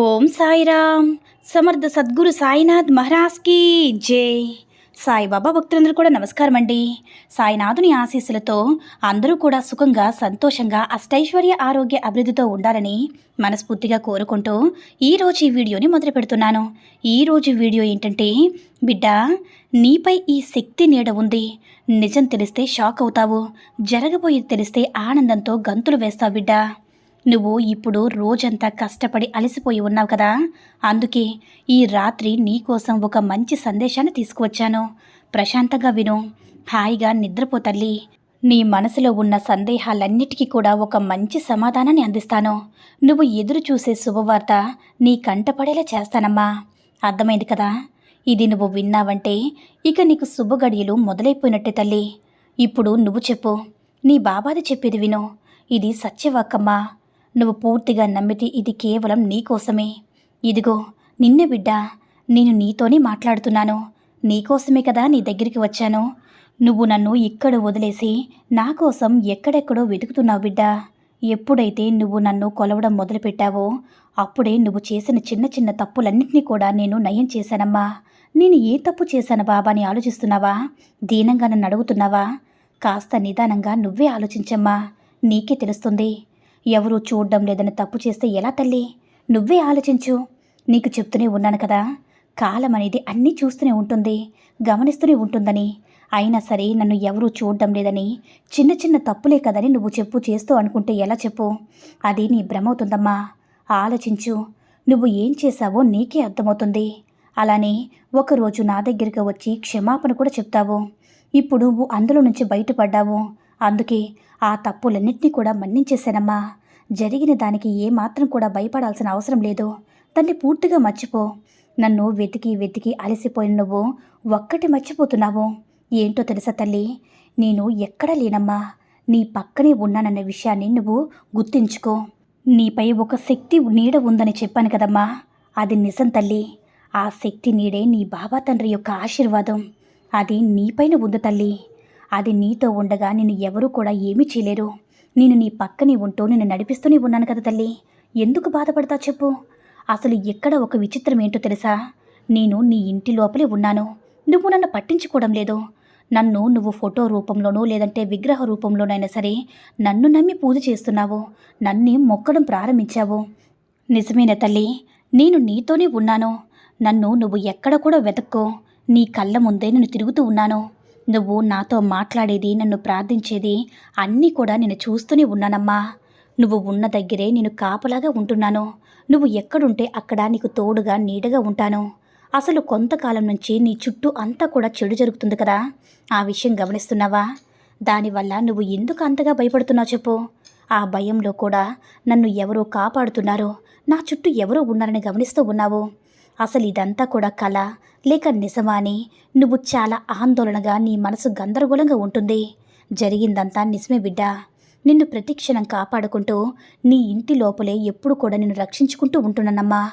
ఓం సాయిరామ్. సమర్థ సద్గురు సాయినాథ్ మహారాజ్కి జై. సాయిబాబా భక్తులందరూ కూడా నమస్కారం అండి. సాయినాథుని ఆశీస్సులతో అందరూ కూడా సుఖంగా సంతోషంగా అష్టైశ్వర్య ఆరోగ్య అభివృద్ధితో ఉండాలని మనస్ఫూర్తిగా కోరుకుంటూ ఈరోజు ఈ వీడియోని మొదలు పెడుతున్నాను. ఈరోజు వీడియో ఏంటంటే బిడ్డ నీపై ఈ శక్తి నీడ ఉంది. నిజం తెలిస్తే షాక్ అవుతావు. జరగబోయేది తెలిస్తే ఆనందంతో గంతులు వేస్తావు బిడ్డ. నువ్వు ఇప్పుడు రోజంతా కష్టపడి అలసిపోయి ఉన్నావు కదా? అందుకే ఈ రాత్రి నీకోసం ఒక మంచి సందేశాన్ని తీసుకువచ్చాను. ప్రశాంతంగా విను. హాయిగా నిద్రపో తల్లి. నీ మనసులో ఉన్న సందేహాలన్నిటికీ కూడా ఒక మంచి సమాధానాన్ని అందిస్తాను. నువ్వు ఎదురు చూసే శుభవార్త నీ కంటపడేలా చేస్తానమ్మా. అర్థమైంది కదా? ఇది నువ్వు విన్నావంటే ఇక నీకు శుభగడియలు మొదలైపోయినట్టే తల్లి. ఇప్పుడు నువ్వు చెప్పు. నీ బాబాది చెప్పేది విను. ఇది సత్యవాకమ్మా నువ్వు పూర్తిగా నమ్మితే ఇది కేవలం నీకోసమే ఇదిగో నిన్నే బిడ్డ నేను నీతోనే మాట్లాడుతున్నాను. నీకోసమే కదా నీ దగ్గరికి వచ్చాను. నువ్వు నన్ను ఇక్కడ వదిలేసి నా కోసం ఎక్కడెక్కడో వెతుకుతున్నావు బిడ్డ. ఎప్పుడైతే నువ్వు నన్ను కొలవడం మొదలుపెట్టావో అప్పుడే నువ్వు చేసిన చిన్న చిన్న తప్పులన్నింటినీ కూడా నేను నయం చేశానమ్మా. నేను ఏ తప్పు చేశాను బాబా అని ఆలోచిస్తున్నావా? దీనంగా నన్ను అడుగుతున్నావా? కాస్త నిదానంగా నువ్వే ఆలోచించమ్మా. నీకే తెలుస్తుంది ఎవరూ చూడడం లేదని తప్పు చేస్తే ఎలా తల్లి? నువ్వే ఆలోచించు. నీకు చెప్తూనే ఉన్నాను కదా. కాలం అనేది అన్నీ చూస్తూనే ఉంటుంది గమనిస్తూనే ఉంటుందని. అయినా సరే నన్ను ఎవరూ చూడడం లేదని చిన్న చిన్న తప్పులే కదని నువ్వు చెప్పు చేస్తూ అనుకుంటే ఎలా చెప్పు? అది నీ భ్రమవుతుందమ్మా. ఆలోచించు. నువ్వు ఏం చేశావో నీకే అర్థమవుతుంది. అలానే ఒకరోజు నా దగ్గరికి వచ్చి క్షమాపణ కూడా చెప్తావు. ఇప్పుడు నువ్వు అందులో నుంచి బయటపడ్డావు. అందుకే ఆ తప్పులన్నింటినీ కూడా మన్నించేశానమ్మా. జరిగిన దానికి ఏమాత్రం కూడా భయపడాల్సిన అవసరం లేదు. దాన్ని పూర్తిగా మర్చిపో. నన్ను వెతికి వెతికి అలసిపోయిన నువ్వు ఒక్కటి మర్చిపోతున్నావు. ఏంటో తెలుసా తల్లి? నేను ఎక్కడా లేనమ్మా. నీ పక్కనే ఉన్నానన్న విషయాన్ని నువ్వు గుర్తించుకో. నీపై ఒక శక్తి నీడ ఉందని చెప్పాను కదమ్మా. అది నిజం తల్లి. ఆ శక్తి నీడే నీ బాబా తండ్రి యొక్క ఆశీర్వాదం. అది నీపైన ఉంది తల్లి. అది నీతో ఉండగా నిన్ను ఎవరూ కూడా ఏమీ చేయలేరు. నేను నీ పక్కనే ఉంటూ నిన్ను నడిపిస్తూనే ఉన్నాను కదా తల్లి. ఎందుకు బాధపడతా చెప్పు? అసలు ఎక్కడ ఒక విచిత్రం ఏంటో తెలుసా? నేను నీ ఇంటి లోపలే ఉన్నాను. నువ్వు నన్ను పట్టించుకోవడం లేదు. నన్ను నువ్వు ఫోటో రూపంలోనో లేదంటే విగ్రహ రూపంలోనైనా సరే నన్ను నమ్మి పూజ చేస్తున్నావు. నన్నే మొక్కడం ప్రారంభించావు. నిజమేనా తల్లి? నేను నీతోనే ఉన్నాను. నన్ను నువ్వు ఎక్కడ కూడా వెతక్కో. నీ కళ్ళ ముందే నేను తిరుగుతూ ఉన్నాను. నువ్వు నాతో మాట్లాడేది నన్ను ప్రార్థించేది అన్నీ కూడా నేను చూస్తూనే ఉన్నానమ్మా. నువ్వు ఉన్న దగ్గరే నేను కాపలాగా ఉంటున్నాను. నువ్వు ఎక్కడుంటే అక్కడ నీకు తోడుగా నీడగా ఉంటాను. అసలు కొంతకాలం నుంచి నీ చుట్టూ అంతా కూడా చెడు జరుగుతుంది కదా. ఆ విషయం గమనిస్తున్నావా? దానివల్ల నువ్వు ఎందుకు అంతగా భయపడుతున్నావు చెప్పు. ఆ భయంలో కూడా నన్ను ఎవరో కాపాడుతున్నారు. నా చుట్టూ ఎవరో ఉన్నారని గమనిస్తూ ఉన్నావు. అసలు ఇదంతా కూడా కళ లేక నిజమా అని నువ్వు చాలా ఆందోళనగా నీ మనసు గందరగోళంగా ఉంటుంది. జరిగిందంతా నిజమే బిడ్డ. నిన్ను ప్రతిక్షణం కాపాడుకుంటూ నీ ఇంటి లోపలే ఎప్పుడు కూడా నిన్ను రక్షించుకుంటూ ఉంటున్నానమ్మా.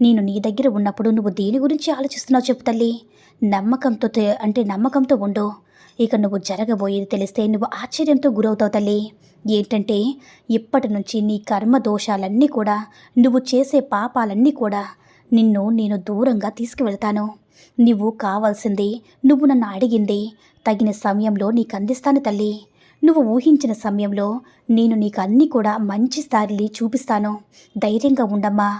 నేను నీ దగ్గర ఉన్నప్పుడు నువ్వు దేని గురించి ఆలోచిస్తున్నావు చెప్పు తల్లి. నమ్మకంతో అంటే నమ్మకంతో ఉండు. ఇక నువ్వు జరగబోయేది తెలిస్తే నువ్వు ఆశ్చర్యంతో గురవుతావు తల్లి. ఏంటంటే ఇప్పటి నుంచి నీ కర్మ దోషాలన్నీ కూడా నువ్వు చేసే పాపాలన్నీ కూడా నిన్ను నేను దూరంగా తీసుకువెళ్తాను. నువ్వు కావాల్సింది నువ్వు నన్ను అడిగింది తగిన సమయంలో నీకు అందిస్తాను తల్లి. నువ్వు ఊహించిన సమయంలో నేను నీకు అన్నీ కూడా మంచి దారిని చూపిస్తాను. ధైర్యంగా ఉండమ్మా.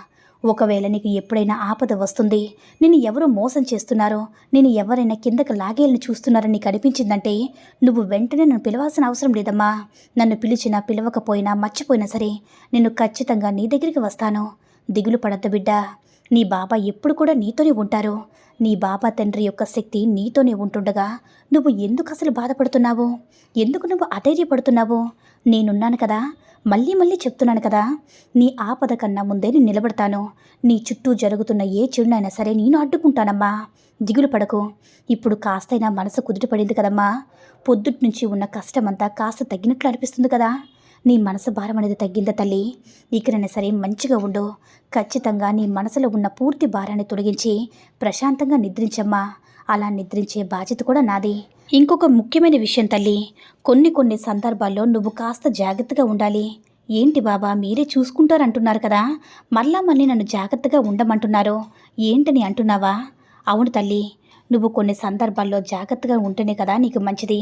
ఒకవేళ నీకు ఎప్పుడైనా ఆపద వస్తుంది నేను ఎవరు మోసం చేస్తున్నారో నేను ఎవరైనా కిందకు లాగేయాలని చూస్తున్నారని నీకు అనిపించిందంటే నువ్వు వెంటనే నన్ను పిలవాల్సిన అవసరం లేదమ్మా. నన్ను పిలిచినా పిలవకపోయినా మర్చిపోయినా సరే నేను ఖచ్చితంగా నీ దగ్గరికి వస్తాను. దిగులు పడద్దు బిడ్డ. నీ బాబా ఎప్పుడు కూడా నీతోనే ఉంటారు. నీ బాబా తండ్రి యొక్క శక్తి నీతోనే ఉంటుండగా నువ్వు ఎందుకు అసలు బాధపడుతున్నావు? ఎందుకు నువ్వు అధైర్యపడుతున్నావు? నేనున్నాను కదా. మళ్ళీ మళ్ళీ చెప్తున్నాను కదా. నీ ఆపద కన్నా ముందే నేను నిలబడతాను. నీ చుట్టూ జరుగుతున్న ఏ చెడునైనా సరే నేను అడ్డుకుంటానమ్మా. దిగులు పడకు. ఇప్పుడు కాస్తైనా మనసు కుదుట పడింది కదమ్మా. పొద్దుటి నుంచి ఉన్న కష్టమంతా కాస్త తగ్గినట్లు అనిపిస్తుంది కదా. నీ మనసు భారం అనేది తగ్గిందా తల్లి? ఇకనైనా సరే మంచిగా ఉండు. ఖచ్చితంగా నీ మనసులో ఉన్న పూర్తి భారాన్ని తొలగించి ప్రశాంతంగా నిద్రించమ్మా. అలా నిద్రించే బాధ్యత కూడా నాది. ఇంకొక ముఖ్యమైన విషయం తల్లి కొన్ని కొన్ని సందర్భాల్లో నువ్వు కాస్త జాగ్రత్తగా ఉండాలి. ఏంటి బాబా మీరే చూసుకుంటారంటున్నారు కదా. మళ్ళా మళ్ళీ నన్ను జాగ్రత్తగా ఉండమంటున్నారు. ఏంటని అంటున్నావా? అవును తల్లి నువ్వు కొన్ని సందర్భాల్లో జాగ్రత్తగా ఉంటేనే కదా నీకు మంచిది.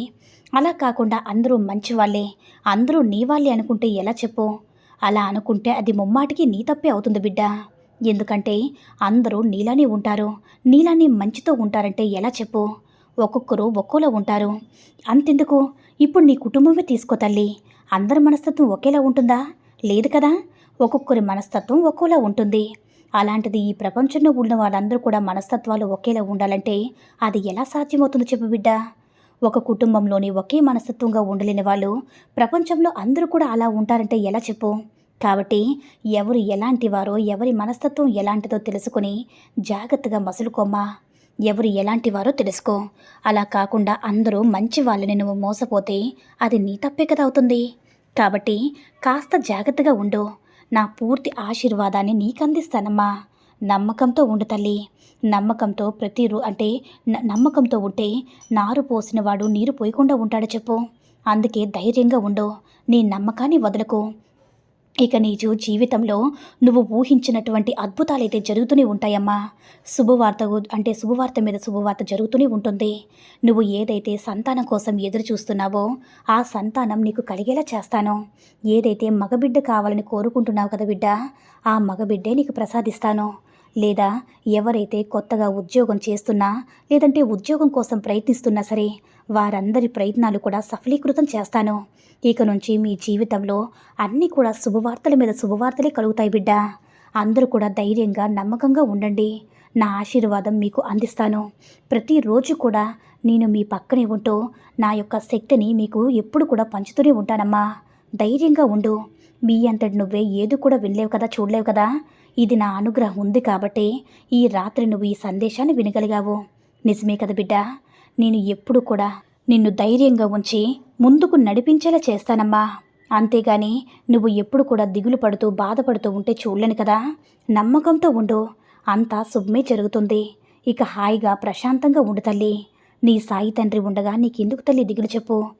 అలా కాకుండా అందరూ మంచి వాళ్ళే అందరూ నీ వాళ్ళే అనుకుంటే ఎలా చెప్పు? అలా అనుకుంటే అది ముమ్మాటికి నీ తప్పే అవుతుంది బిడ్డ. ఎందుకంటే అందరూ నీలానే ఉంటారు. నీలానే మంచితో ఉంటారంటే ఎలా చెప్పు? ఒక్కొక్కరు ఒక్కోలా ఉంటారు. అంతెందుకు? ఇప్పుడు నీ కుటుంబమే తీసుకో తల్లి. అందరి మనస్తత్వం ఒకేలా ఉంటుందా? లేదు కదా? ఒక్కొక్కరి మనస్తత్వం ఒక్కోలా ఉంటుంది. అలాంటిది ఈ ప్రపంచంలో ఉన్న వాళ్ళందరూ కూడా మనస్తత్వాలు ఒకేలా ఉండాలంటే అది ఎలా సాధ్యమవుతుందో చెప్పు బిడ్డ? ఒక కుటుంబంలోని ఒకే మనస్తత్వంగా ఉండలేని వాళ్ళు ప్రపంచంలో అందరూ కూడా అలా ఉంటారంటే ఎలా చెప్పు? కాబట్టి ఎవరు ఎలాంటి వారో ఎవరి మనస్తత్వం ఎలాంటిదో తెలుసుకొని జాగ్రత్తగా మసులుకోమ్మా. ఎవరు ఎలాంటి వారో తెలుసుకో. అలా కాకుండా అందరూ మంచి వాళ్ళని నువ్వు మోసపోతే అది నీ తప్పే కదా అవుతుంది. కాబట్టి కాస్త జాగ్రత్తగా ఉండు. నా పూర్తి ఆశీర్వాదాన్ని నీకు అందిస్తానమ్మా నమ్మకంతో ఉండు తల్లి. నమ్మకంతో ప్రతిరు అంటే నమ్మకంతో ఉంటే నారు పోసిన వాడు నీరు పోయకుండా ఉంటాడు చెప్పు. అందుకే ధైర్యంగా ఉండు. నీ నమ్మకాన్ని వదలకు. ఇక నీజు జీవితంలో నువ్వు ఊహించినటువంటి అద్భుతాలైతే జరుగుతూనే ఉంటాయమ్మా. శుభవార్త అంటే శుభవార్త మీద శుభవార్త జరుగుతూనే ఉంటుంది. నువ్వు ఏదైతే సంతానం కోసం ఎదురు చూస్తున్నావో ఆ సంతానం నీకు కలిగేలా చేస్తాను. ఏదైతే మగబిడ్డ కావాలని కోరుకుంటున్నావు కదా బిడ్డ ఆ మగబిడ్డే నీకు ప్రసాదిస్తాను. లేదా ఎవరైతే కొత్తగా ఉద్యోగం చేస్తున్నా లేదంటే ఉద్యోగం కోసం ప్రయత్నిస్తున్నా సరే వారందరి ప్రయత్నాలు కూడా సఫలీకృతం చేస్తాను. ఇక నుంచి మీ జీవితంలో అన్నీ కూడా శుభవార్తల మీద శుభవార్తలే కలుగుతాయి బిడ్డ. అందరూ కూడా ధైర్యంగా నమ్మకంగా ఉండండి. నా ఆశీర్వాదం మీకు అందిస్తాను. ప్రతిరోజు కూడా నేను మీ పక్కనే ఉంటూ నా యొక్క శక్తిని మీకు ఎప్పుడు కూడా పంచుతూనే ఉంటానమ్మా. ధైర్యంగా ఉండు. మీ అంతటి నువ్వే ఏది కూడా వినలేవు కదా చూడలేవు కదా. ఇది నా అనుగ్రహం ఉంది కాబట్టి ఈ రాత్రి నువ్వు ఈ సందేశాన్ని వినగలిగావు. నిజమే కదా బిడ్డ? నేను ఎప్పుడు కూడా నిన్ను ధైర్యంగా ఉంచి ముందుకు నడిపించేలా చేస్తానమ్మా. అంతేగాని నువ్వు ఎప్పుడు కూడా దిగులు పడుతూ బాధపడుతూ ఉంటే చూడలేను కదా. నమ్మకంతో ఉండు. అంతా శుభమే జరుగుతుంది. ఇక హాయిగా ప్రశాంతంగా ఉండు తల్లి. నీ సాయి తండ్రి ఉండగా నీకెందుకు తల్లి దిగులు చెప్పు?